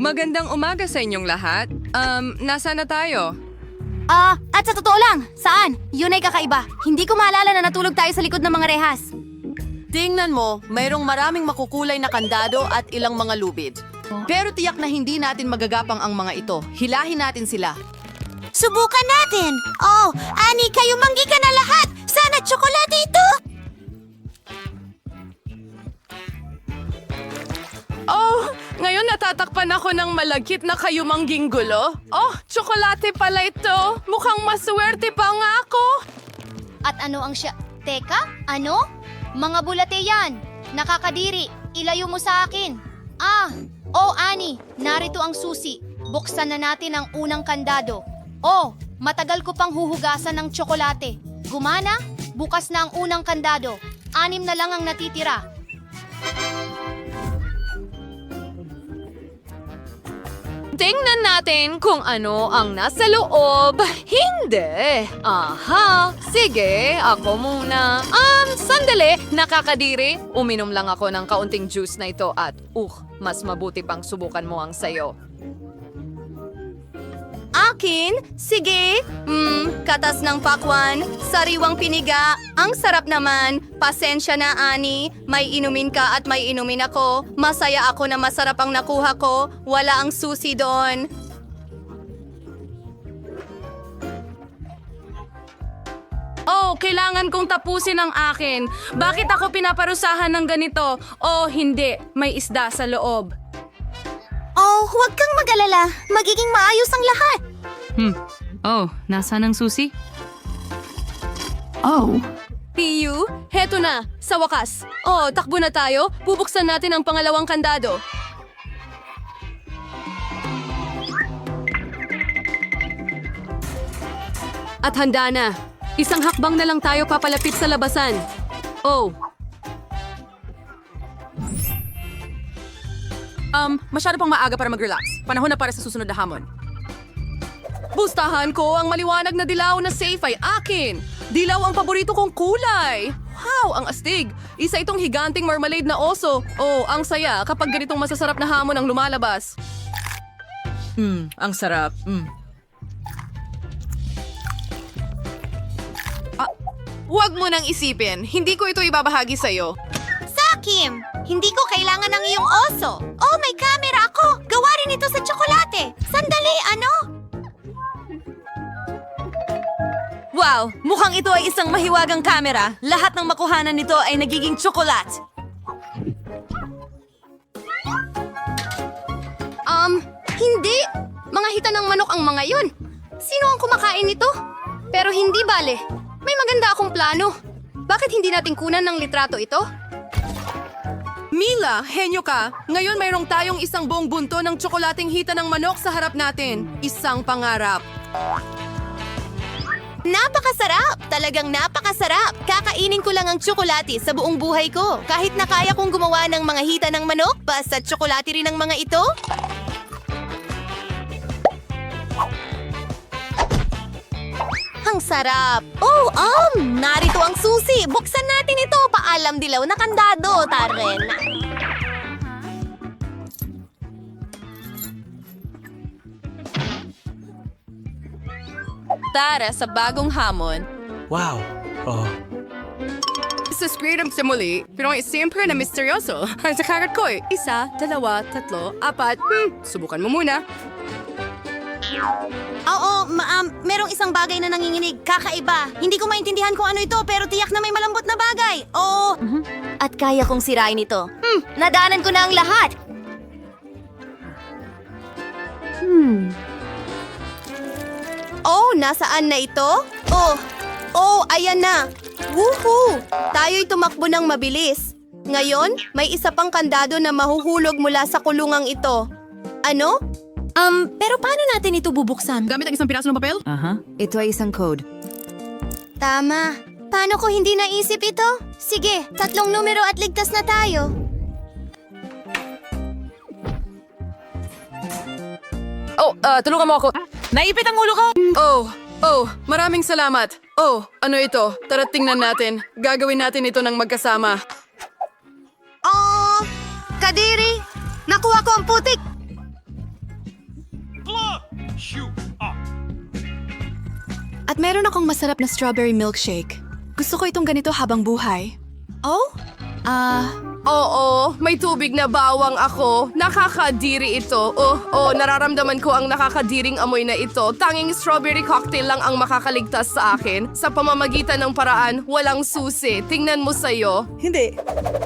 Magandang umaga sa inyong lahat. Um, nasa na tayo? Ah, at sa totoo lang, saan? Yun ay kakaiba. Hindi ko maalala na natulog tayo sa likod ng mga rehas. Tingnan mo, mayroong maraming makukulay na kandado at ilang mga lubid. Pero tiyak na hindi natin magagapang ang mga ito. Hilahin natin sila. Subukan natin! Oh, Ani, kayo manggi ka na lahat! Sana tsokolate ito! Oh, ngayon natatakpan ako ng malagkit na kayumangging gulo. Oh, tsokolate pala ito. Mukhang maswerte pa nga ako. At ano ang siya... Teka, ano? Mga bulate yan! Nakakadiri! Ilayo mo sa akin! Ah! Oh, Ani! Narito ang susi. Buksan na natin ang unang kandado. Oh! Matagal ko pang huhugasan ng tsokolate. Gumana? Bukas na ang unang kandado. Anim na lang ang natitira. Tingnan natin kung ano ang nasa loob. Hindi. Aha. Sige, ako muna. Um, sandali. Nakakadiri. Uminom lang ako ng kaunting juice na ito at, uh, mas mabuti pang subukan mo ang sayo. Akin? Sige. Hmm, katas ng pakwan, sariwang piniga, ang sarap naman. Pasensya na, Ani. May inumin ka at may inumin ako. Masaya ako na masarap ang nakuha ko. Wala ang susi doon. Oh, kailangan kong tapusin ang akin. Bakit ako pinaparusahan ng ganito? Oh, hindi. May isda sa loob. Oh, huwag kang mag-alala. Magiging maayos ang lahat. Hmm. Oh, nasaan ang susi? Piyu, heto na. Sa wakas. Oh, takbo na tayo. Bubuksan natin ang pangalawang kandado. At handa na. Isang hakbang na lang tayo papalapit sa labasan. Oh, Um, masyado pang maaga para mag-relax. Panahon na para sa susunod na hamon. Bustahan ko, ang maliwanag na dilaw na safe ay akin. Dilaw ang paborito kong kulay. Wow, ang astig. Isa itong higanting marmalade na oso. Oh, ang saya kapag ganitong masasarap na hamon ang lumalabas. Hmm, ang sarap. Hmm. Ah, Huwag mo nang isipin. Hindi ko ito ibabahagi sa'yo. Sakim, hindi ko kailangan ng iyong oso. Oh, may camera ako. Gawa rin ito sa tsokolate. Sandali, ano? Wow! Mukhang ito ay isang mahiwagang kamera. Lahat ng makuhanan nito ay nagiging tsokolat. Um, hindi. Mga hita ng manok ang mga yun. Sino ang kumakain nito? Pero hindi bale. May maganda akong plano. Bakit hindi natin kunan ng litrato ito? Mila, henyo ka. Ngayon mayroong tayong isang buong bunto ng tsokolating hita ng manok sa harap natin. Isang pangarap. Napakasarap! Talagang napakasarap! Kakainin ko lang ang tsokolate sa buong buhay ko. Kahit na kaya kong gumawa ng mga hita ng manok, basta tsokolate rin ang mga ito. Sarap! Oh, um! Narito ang susi! Buksan natin ito! Paalam dilaw na kandado, Taren! Tara sa bagong hamon. Wow. Oh. Sa script sa muli, pero ay siyempre na misteryoso. Ang sa karat ko eh, isa, dalawa, tatlo, apat. Hmm, subukan mo muna. Oo, ma- um, merong isang bagay na nanginginig. Kakaiba. Hindi ko maintindihan kung ano ito, pero tiyak na may malambot na bagay. Oo. At kaya kong sirain ito. Hmm, nadaanan ko na ang lahat. Hmm. Oh, nasaan na ito? Oh, oh, ayan na. Woohoo! Tayo'y tumakbo ng mabilis. Ngayon, may isa pang kandado na mahuhulog mula sa kulungang ito. Ano? Um, pero paano natin ito bubuksan? Gamit ang isang piraso ng papel? Ito ay isang code. Tama. Paano ko hindi naisip ito? Sige, tatlong numero at ligtas na tayo. Oh, ah, tulungan mo ako. Naipit ang ulo ko! Oh, oh, maraming salamat. Oh, ano ito? Tara tingnan natin. Gagawin natin ito ng magkasama. Oh, Kadiri! Nakuha ko ang putik! Meron akong masarap na strawberry milkshake. Gusto ko itong ganito habang buhay. Oh? Ah, Oo, may tubig na bawang ako. Nakakadiri ito. Oh, oh, nararamdaman ko ang nakakadiring amoy na ito. Tanging strawberry cocktail lang ang makakaligtas sa akin. Sa pamamagitan ng paraan, walang susi. Tingnan mo sa'yo.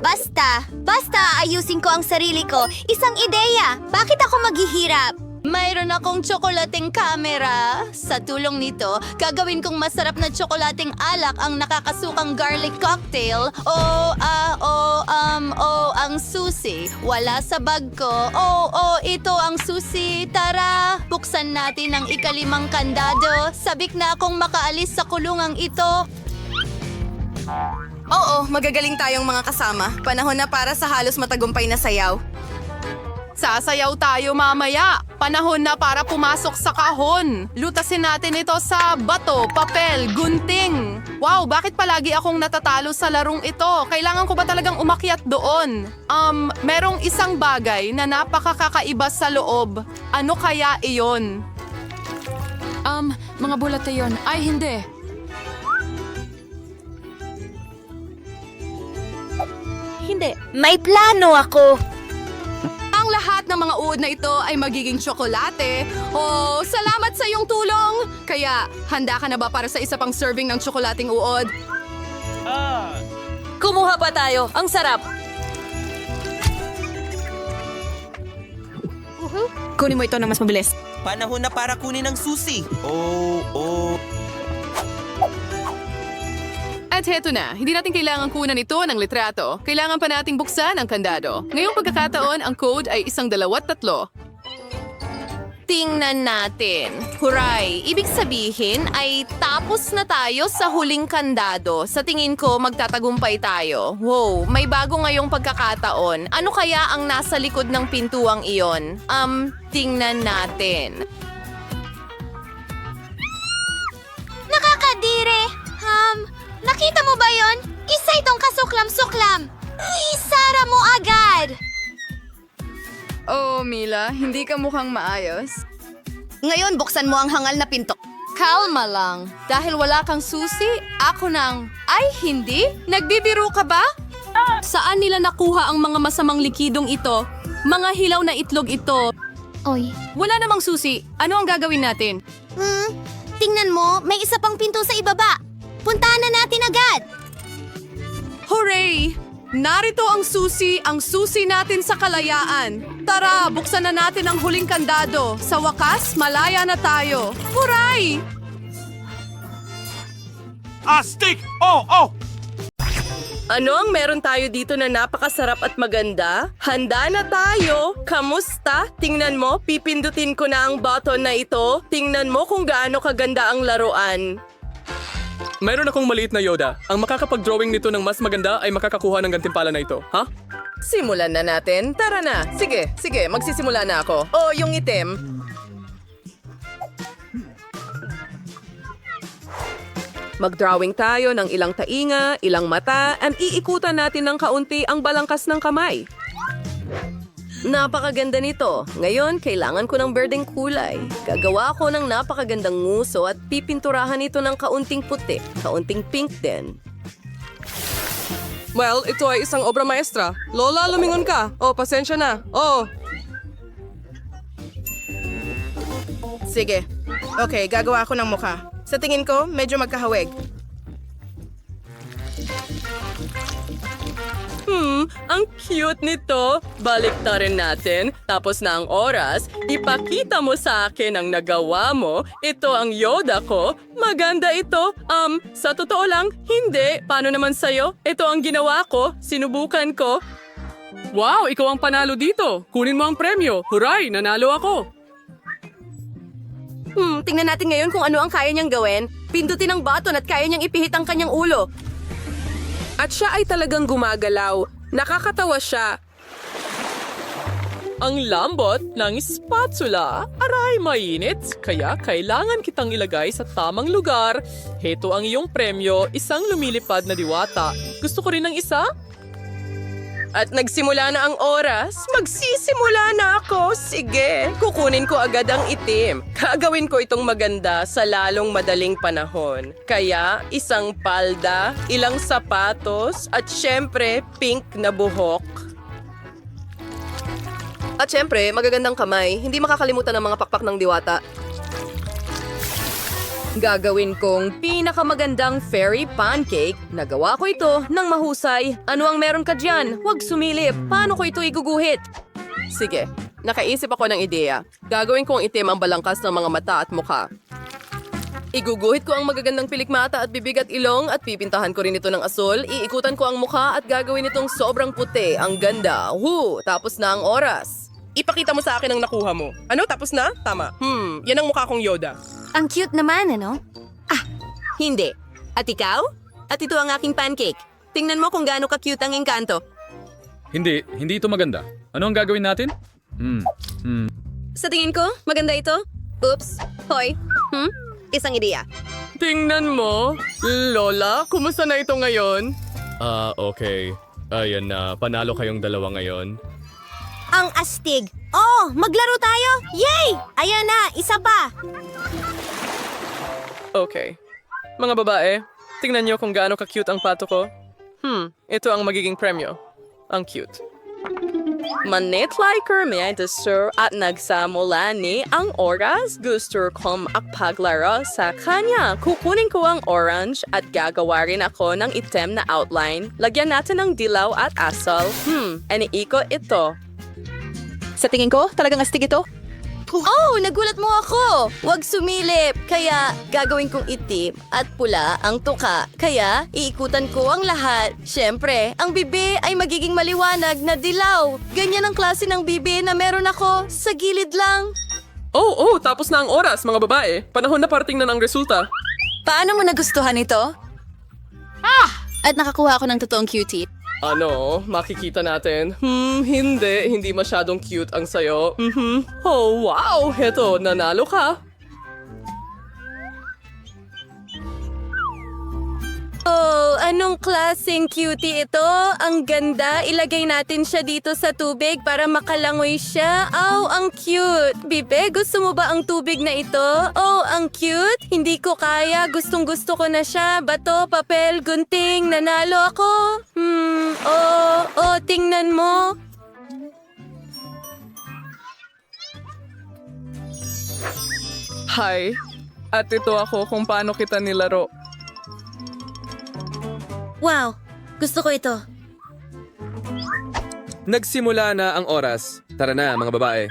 Basta, basta ayusin ko ang sarili ko. Isang ideya. Bakit ako maghihirap? Mayroon akong tsokolating camera. Sa tulong nito, gagawin kong masarap na tsokolating alak ang nakakasukang garlic cocktail. O, ah, o, um, o, ang susi. Wala sa bag ko. O, o, ito ang susi. Tara, buksan natin ang ikalimang kandado. Sabik na akong makaalis sa kulungang ito. Oo, magagaling tayong mga kasama. Panahon na para sa halos matagumpay na sayaw. Sasayaw tayo mamaya. Panahon na para pumasok sa kahon. Lutasin natin ito sa bato, papel, gunting. Wow, bakit palagi akong natatalo sa larong ito? Kailangan ko ba talagang umakyat doon? Um, merong isang bagay na napakakaiba sa loob. Ano kaya iyon? um, mga bulate yon. Ay, hindi. May plano ako. Ng mga uod na ito ay magiging tsokolate. Oh, salamat sa iyong tulong! Kaya, handa ka na ba para sa isa pang serving ng tsokolating uod? Kumuha pa tayo. Ang sarap. Kunin mo ito na mas mabilis. Panahon na para kunin ang susi. Oh, oh. At heto na, hindi natin kailangan kunan ito ng litrato. Kailangan pa nating buksan ang kandado. Ngayong pagkakataon, ang code ay isang dalawat tatlo. Tingnan natin. Huray! Ibig sabihin ay tapos na tayo sa huling kandado. Sa tingin ko, magtatagumpay tayo. Wow, may bago ngayong pagkakataon. Ano kaya ang nasa likod ng pintuang iyon? Um, tingnan natin. Nakita mo ba yon? Isa itong kasuklam-suklam. Isara mo agad. Oh, Mila, hindi ka mukhang maayos. Ngayon, buksan mo ang hangal na pinto. Kalma lang. Dahil wala kang susi, ako nang... Ay, hindi? Nagbibiro ka ba? Saan nila nakuha ang mga masamang likidong ito? Mga hilaw na itlog ito. Oy. Wala namang susi. Ano ang gagawin natin? Hmm, tingnan mo, may isa pang pinto sa ibaba. Puntahan na natin agad. Hooray! Narito ang susi, ang susi natin sa kalayaan. Tara, buksan na natin ang huling kandado. Sa wakas, malaya na tayo. Hooray! Astig! Oh, oh! Ano ang meron tayo dito na napakasarap at maganda? Handa na tayo! Kamusta? Tingnan mo, pipindutin ko na ang button na ito. Tingnan mo kung gaano kaganda ang laruan. Mayroon akong maliit na Yoda. Ang makakapag-drawing nito ng mas maganda ay makakakuha ng gantimpala na ito. Ha? Simulan na natin. Tara na. Sige, sige, magsisimula na ako. Oh, yung itim. Mag-drawing tayo ng ilang tainga, ilang mata, and iikutan natin ng kaunti ang balangkas ng kamay. Napakaganda nito. Ngayon, kailangan ko ng berdeng kulay. Gagawa ko ng napakagandang nguso at pipinturahan ito ng kaunting puti, kaunting pink din. Well, ito ay isang obra maestra. Lola, lumingon ka. Oh, pasensya na. Oh. Sige. Okay, gagawa ako ng mukha. Sa tingin ko, medyo magkahawig. Ang cute nito. Balik na rin natin. Tapos na ang oras. Ipakita mo sa akin ang nagawa mo. Ito ang Yoda ko. Maganda ito. Um, sa totoo lang, hindi. Paano naman sa'yo? Ito ang ginawa ko. Sinubukan ko. Wow, ikaw ang panalo dito. Kunin mo ang premyo. Huray, nanalo ako. Hmm, tingnan natin ngayon kung ano ang kaya niyang gawin. Pindutin ang button at kaya niyang ipihit ang kanyang ulo. At siya ay talagang gumagalaw. Nakakatawa siya. Ang lambot ng spatula. Aray, mainit. Kaya kailangan kitang ilagay sa tamang lugar. Heto ang iyong premyo, isang lumilipad na diwata. Gusto ko rin ng isa? At nagsimula na ang oras. Magsisimula na ako. Sige, kukunin ko agad ang itim. Gagawin ko itong maganda sa lalong madaling panahon. Kaya, isang palda, ilang sapatos, at syempre, pink na buhok. At syempre, magagandang kamay. Hindi makakalimutan ng mga pakpak ng diwata. Gagawin kong pinakamagandang fairy pancake. Nagawa ko ito ng mahusay. Ano ang meron ka dyan? Huwag sumilip. Paano ko ito iguguhit? Sige, nakaisip ako ng ideya. Gagawin kong itim ang balangkas ng mga mata at mukha. Iguguhit ko ang magagandang pilikmata at bibig at ilong at pipintahan ko rin ito ng asul. Iikutan ko ang mukha at gagawin itong sobrang puti. Ang ganda. Woo! Tapos na ang oras. Ipakita mo sa akin ang nakuha mo. Ano, tapos na? Tama. Hmm, yan ang mukha kong Yoda. Ang cute naman, ano? Hindi. At ikaw? At ito ang aking pancake. Tingnan mo kung gaano ka-cute ang engkanto. Hindi, hindi ito maganda. Ano ang gagawin natin? Hmm, hmm. Sa tingin ko, maganda ito. Oops. Hoy. Hmm? Isang ideya. Tingnan mo. Lola, kumusta na ito ngayon? Ah, okay. Ayan na, panalo kayong dalawa ngayon. Ang astig. Oh, maglaro tayo! Yay! Ayan na, isa pa! Okay. Mga babae, tingnan niyo kung gaano ka-cute ang pato ko. Hmm, ito ang magiging premyo. Ang cute. Manit liker may sir at nagsamula ni ang oras. Gusto kong akpaglaro sa kanya. Kukunin ko ang orange at gagawa rin ako ng item na outline. Lagyan natin ng dilaw at asal. Hmm, iniiko ito. Sa tingin ko, talagang astig ito. Oh, nagulat mo ako! Huwag sumilip! Kaya gagawin kong itim at pula ang tuka. Kaya iikutan ko ang lahat. Siyempre, ang bibi ay magiging maliwanag na dilaw. Ganyan ang klase ng bibi na meron ako sa gilid lang. Oh, oh, tapos na ang oras, mga babae. Panahon na parating na ng resulta. Paano mo nagustuhan ito? Ah! At nakakuha ako ng totoong cutie. Ano, makikita natin. Hmm, hindi. Hindi masyadong cute ang sayo. Mhm. Oh, wow! Heto, nanalo ka. Oh, anong klaseng cutie ito? Ang ganda. Ilagay natin siya dito sa tubig para makalangoy siya. Oh, ang cute. Bibe, gusto mo ba ang tubig na ito? Oh, ang cute. Hindi ko kaya. Gustong gusto ko na siya. Bato, papel, gunting. Nanalo ako. Hmm, oh, oh, tingnan mo. Hi. At ito ako kung paano kita nilaro. Wow, gusto ko ito. Nagsimula na ang oras. Tara na, mga babae.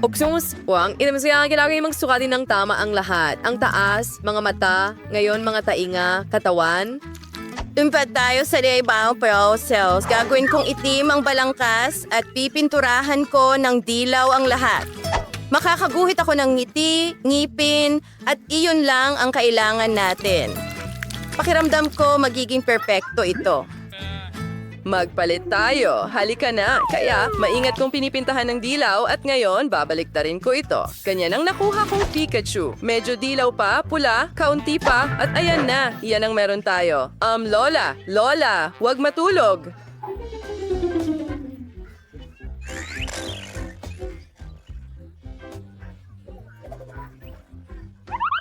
Opsyons, wang, inamasaya kailangan yung sukatin ng tama ang lahat. Ang taas, mga mata, ngayon mga tainga, katawan. Tumpat tayo sa Leibao Pro Cells. Gagawin kong itim ang balangkas at pipinturahan ko ng dilaw ang lahat. Makakaguhit ako ng ngiti, ngipin, at iyon lang ang kailangan natin. Pakiramdam ko magiging perpekto ito. Magpalit tayo. Halika na. Kaya, maingat kong pinipintahan ng dilaw at ngayon, babalik na rin ko ito. Ganyan ang nakuha kong Pikachu. Medyo dilaw pa, pula, kaunti pa, at ayan na. Yan ang meron tayo. Um, Lola, Lola, huwag matulog.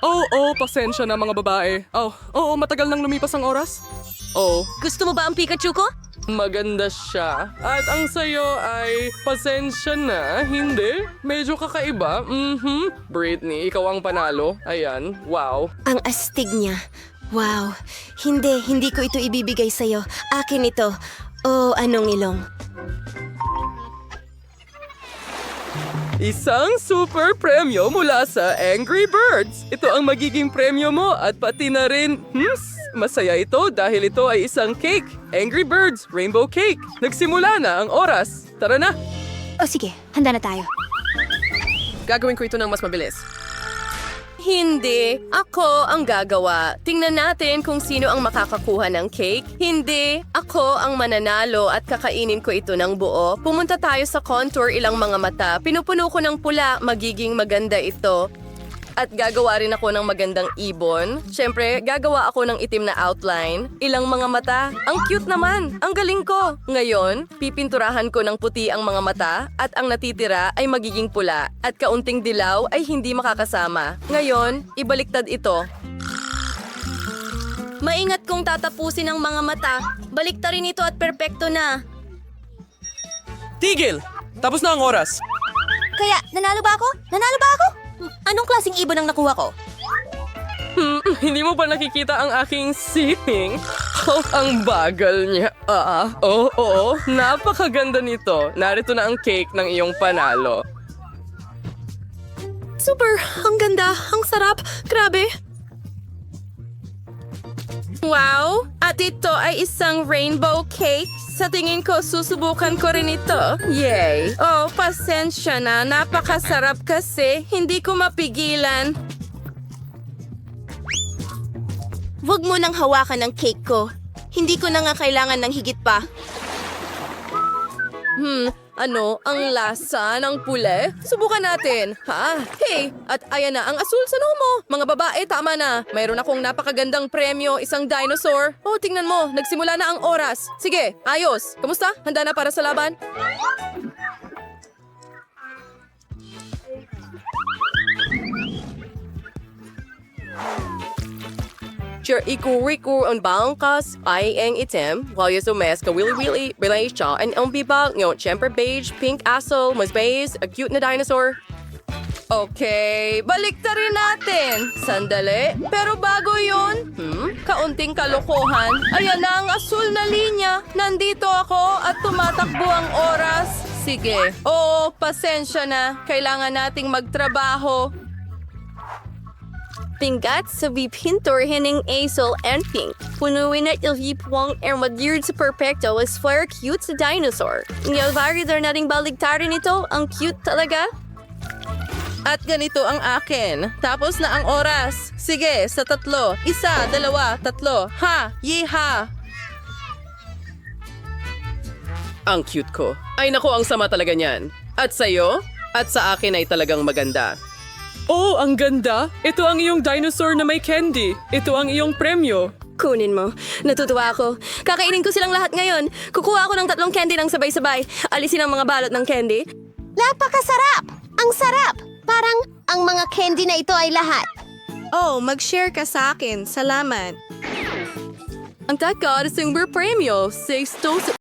Oh, oh, pasensya na mga babae. Oh, oo, matagal nang lumipas ang oras. Oh, Gusto mo ba ang Pikachu ko? maganda siya. At ang sayo ay pasensya na, hindi? Medyo kakaiba. Mhm. Britney, ikaw ang panalo. Ayan, wow. Ang astig niya. Wow. Hindi, hindi ko ito ibibigay sa'yo. Akin ito. Oh, anong ilong. Isang super premyo mula sa Angry Birds. Ito ang magiging premyo mo at pati na rin, hmm, masaya ito dahil ito ay isang cake. Angry Birds Rainbow Cake. Nagsimula na ang oras. Tara na. O sige, handa na tayo. Gagawin ko ito ng mas mabilis. Hindi. Ako ang gagawa. Tingnan natin kung sino ang makakakuha ng cake. Hindi. Ako ang mananalo at kakainin ko ito ng buo. Pumunta tayo sa contour ilang mga mata. Pinupuno ko ng pula. Magiging maganda ito. At gagawa rin ako ng magandang ibon. Siyempre, gagawa ako ng itim na outline. Ilang mga mata. Ang cute naman. Ang galing ko. Ngayon, pipinturahan ko ng puti ang mga mata at ang natitira ay magiging pula at kaunting dilaw ay hindi makakasama. Ngayon, ibaliktad ito. Maingat kong tatapusin ang mga mata. Baliktarin ito at perpekto na. Tigil! Tapos na ang oras. Kaya, nanalo ba ako? Nanalo ba ako? Anong klaseng ibon ang nakuha ko? Hmm, hindi mo pa nakikita ang aking singing? Oh, ang bagal niya. Ah, oo, oo, napakaganda nito. Narito na ang cake ng iyong panalo. Super! Ang ganda! Ang sarap! Grabe! Wow! At ito ay isang rainbow cake. Sa tingin ko, susubukan ko rin ito. Yay! Oh, pasensya na. Napakasarap kasi. Hindi ko mapigilan. Huwag mo nang hawakan ang cake ko. Hindi ko na nga kailangan ng higit pa. Hmm, ano ang lasa ng pule? Subukan natin. Ha? Hey, at ayan na ang asul sa noo mo. Mga babae, tama na. Mayroon akong napakagandang premyo, isang dinosaur. Oh, tingnan mo, nagsimula na ang oras. Sige, ayos. Kamusta? Handa na para sa laban? Sure, iku-riku ang bangkas ay ang itim, while yung sumes ka wili-wili, bilay siya, and ang bibag ng chamber beige, pink asshole, mas beige, a cute na dinosaur. Okay, balik rin natin. Sandali. Pero bago yon, hmm, kaunting kalokohan. Ayan na ang asul na linya. Nandito ako at tumatakbo ang oras. Sige. Oo, pasensya na. Kailangan nating magtrabaho. Pingat sa vipintor hining asol and pink. Punuin at il vipwang and madyeard sa perfecto is flare cute sa dinosaur. Ngayon nating baligtarin ito, ang cute talaga. At ganito ang akin. Tapos na ang oras. Sige, sa tatlo. Isa, dalawa, tatlo. Ha! Yeha! Ang cute ko. Ay nako, ang sama talaga niyan. At sa'yo? At sa akin ay talagang maganda. Oh, ang ganda! Ito ang iyong dinosaur na may candy. Ito ang iyong premyo. Kunin mo. Natutuwa ako. Kakainin ko silang lahat ngayon. Kukuha ako ng tatlong candy ng sabay-sabay. Alisin ang mga balot ng candy. Napakasarap! Ang sarap! Parang ang mga candy na ito ay lahat. Oh, mag-share ka sa akin. Salamat. Ang taga, sing premyo. Six to